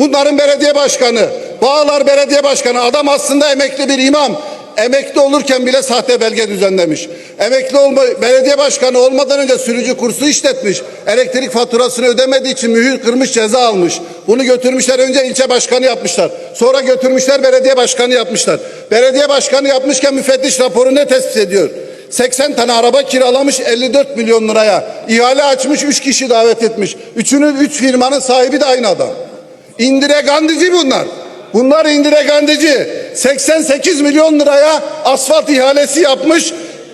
Bunların belediye başkanı, Bağlar Belediye Başkanı adam aslında emekli bir imam. Emekli olurken bile sahte belge düzenlemiş. Emekli olma, belediye başkanı olmadan önce sürücü kursu işletmiş. Elektrik faturasını ödemediği için mühür kırmış ceza almış. Bunu götürmüşler önce ilçe başkanı yapmışlar. Sonra götürmüşler belediye başkanı yapmışlar. Belediye başkanı yapmışken müfettiş raporu ne tespit ediyor? 80 tane araba kiralamış 54 milyon liraya. İhale açmış 3 kişi davet etmiş. Üçünün 3 firmanın sahibi de aynı adam. İndire Gandici bunlar. Bunlar Indire Gandici. 88 milyon liraya asfalt ihalesi yapmış.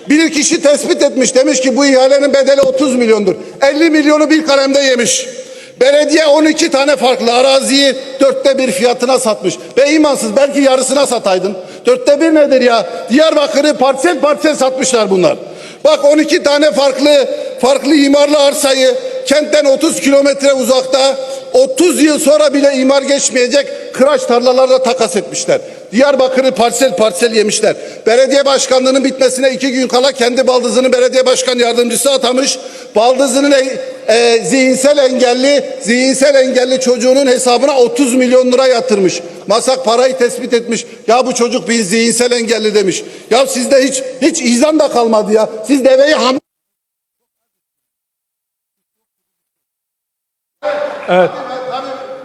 Bir kişi tespit etmiş. Demiş ki bu ihalenin bedeli 30 milyondur. 50 milyonu bir kalemde yemiş. Belediye 12 tane farklı araziyi dörtte bir fiyatına satmış. Ve imansız belki yarısına sataydın. Dörtte bir nedir ya? Diyarbakır'ı parsel parsel satmışlar bunlar. Bak 12 tane farklı farklı imarlı arsayı kentten 30 kilometre uzakta 30 yıl sonra bile imar geçmeyecek kıraç tarlalarla takas etmişler. Diyarbakır'ı parsel parsel yemişler. Belediye başkanlığının bitmesine iki gün kala kendi baldızını belediye başkan yardımcısı atamış. Baldızının e, e, zihinsel engelli zihinsel engelli çocuğunun hesabına 30 milyon lira yatırmış. Masak parayı tespit etmiş. Ya bu çocuk bir zihinsel engelli demiş. Ya sizde hiç hiç izan da kalmadı ya. Siz deveyi ham Evet.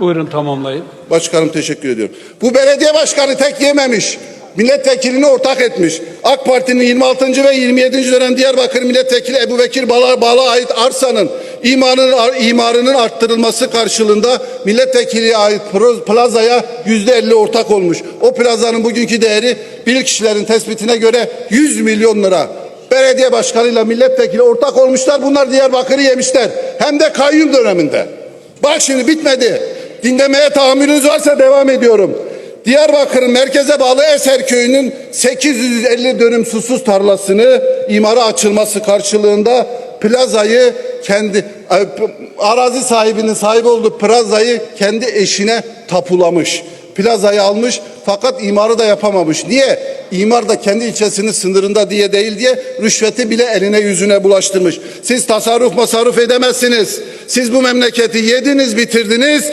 Buyurun tamamlayın. Başkanım teşekkür ediyorum. Bu belediye başkanı tek yememiş. Milletvekilini ortak etmiş. AK Parti'nin 26. ve 27. dönem Diyarbakır Milletvekili Ebu Bekir Bağlar Bağla ait arsanın imarının, imarının arttırılması karşılığında milletvekili ait plazaya yüzde 50 ortak olmuş. O plazanın bugünkü değeri bilirkişilerin tespitine göre 100 milyon lira. Belediye başkanıyla milletvekili ortak olmuşlar. Bunlar Diyarbakır'ı yemişler. Hem de kayyum döneminde. Bak şimdi bitmedi. Dinlemeye tahammülünüz varsa devam ediyorum. Diyarbakır'ın merkeze bağlı Eser Köyü'nün 850 dönüm susuz tarlasını imara açılması karşılığında plazayı kendi arazi sahibinin sahibi olduğu plazayı kendi eşine tapulamış. Plazayı almış fakat imarı da yapamamış. Niye? İmar da kendi ilçesinin sınırında diye değil diye rüşveti bile eline yüzüne bulaştırmış. Siz tasarruf masarruf edemezsiniz. Siz bu memleketi yediniz bitirdiniz.